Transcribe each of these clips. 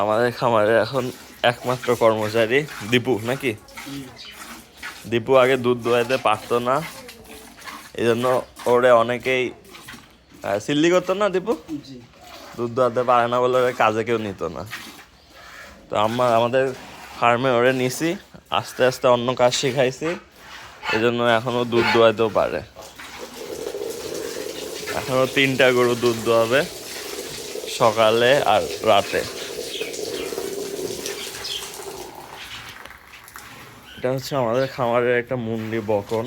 আমাদের খামারে এখন একমাত্র কর্মচারী দীপু নাকি? দীপু আগে দুধ দোয়াইতে পারতো না। এই জন্য ওরে অনেকেই সিল্লি করতো না দীপু? দুধ দোয়াতে পারে না বলে ওরে কাজে কেউ নিত না। তো আমার আমাদের ফার্মে ওরে নিছি আস্তে আস্তে অন্য কাজ শিখাইছি এই জন্য এখনও দুধ দোয়াইতেও পারে। এখনও তিনটা গরু দুধ দোয়াবে সকালে আর রাতে। এটা হচ্ছে আমাদের খামারের একটা মুন্ডি বকন।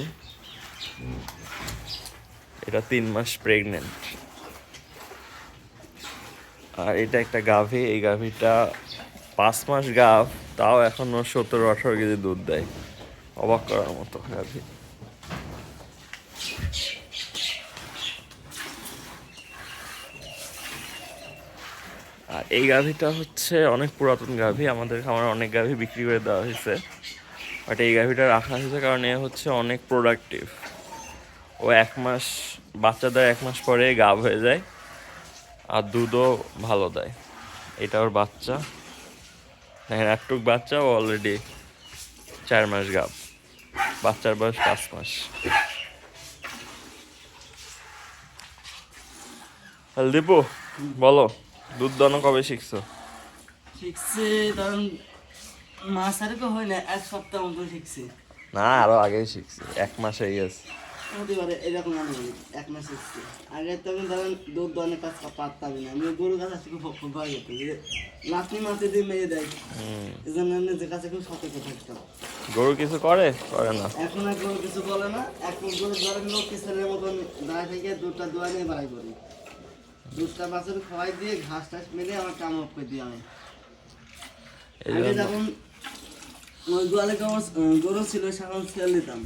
এটা তিন মাস প্রেগনেন্ট আর এটা একটা গাভী, এই গাভীটা পাঁচ মাস গাভ, তাও এখনও সতেরো, আঠারো কেজি দুধ দেয়। অবাক করার মতো গাভী। আর এই গাভীটা হচ্ছে অনেক পুরাতন গাভী, আমাদের খামারে অনেক গাভী বিক্রি করে দেওয়া হয়েছে। বাট এই গাভীটা রাখা হয়েছে কারণ এ হচ্ছে অনেক প্রোডাক্টিভ ও এক মাস, বাচ্চাদের এক মাস পরে গাভ হয়ে যায়, আর দুধও ভালো দেয়। এটা ওর বাচ্চা। দেখেন, একটুক বাচ্চা, ও অলরেডি চার মাস গাভ বাচ্চার বয়স পাঁচ মাস। দীপু, বলো, দুধ দানো কবে শিখছো? মাস আরে তো হয় না এক সপ্তাহ মতো শিখছে। না আরও আগেই শিখছি এক মাস হয়ে গেছে হতে পারে এরকম আমি এক মাস শিখছি। আগে ধরেন দুধ দোয়ানোর কাজ পারতাম না আমি গরু আসতে খুব খুব ভয় যেত যে লাঠি মারতে দিয়ে মেরে দেয়। এই জন্য আমি যে কাছে খুব সতর্ক থাকতাম। গরু কিছু করে? করে না। এখন আর গরু কিছু বলে না এখন গরু ধরেন লোক কিসের মতন দাঁড়ায় থেকে দুধটা দোয়া নিয়ে বাড়াই করি। দুধটা বাছুর খাওয়াই দিয়ে ঘাস টাস মেরে আমার কাম অফ করে দিই আমি। আগে যখন ওই গোয়ালে গরু গরু ছিল সেখন ছেল দিতাম।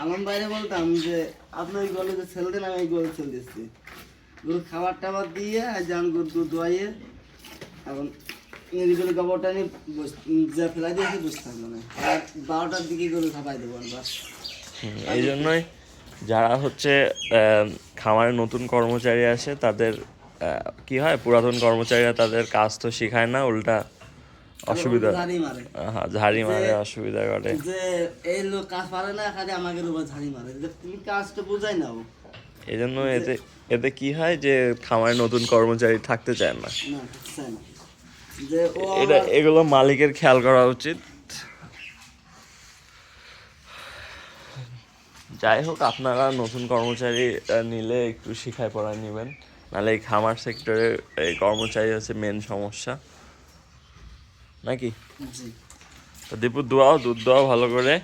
আলম বাইরে বলতাম যে, আপনি ওই গরু যে ছেল দেন আমি গরু ছেল দিচ্ছি গরু খাবার টাবার দিয়ে আর যান গরু দুধ দোয়াইয়ে এখন এদিকে গোবরটা নিয়ে যা ফেলাই দিয়েছি বুঝতে পারব না। বারোটার দিকে গরু খাপাই দেবো আমরা। এই জন্যই যারা হচ্ছে খামারে নতুন কর্মচারী আসে, তাদের কি হয়, পুরাতন কর্মচারীরা তাদের কাজ তো শেখায় না, উল্টা অসুবিধা। হ্যাঁ ঝাড়ি মারে অসুবিধা করে যে এই লোক কাজ পারে না খালি আমাকে উপর ঝাড়ি মারে। তুমি কাজটা বুঝাই নাও। এই জন্য এতে এতে কি হয় যে খামারে নতুন কর্মচারী থাকতে চায় না। এটা এগুলো মালিকের খেয়াল করা উচিত। যাই হোক আপনারা নতুন কর্মচারী নিলে একটু শিখায় পড়ায় নেবেন। নাহলে এই খামার সেক্টরে এই কর্মচারী হচ্ছে মেন সমস্যা। নাকি? জি। তো দীপু দোয়াও দুধ দোয়াও ভালো করে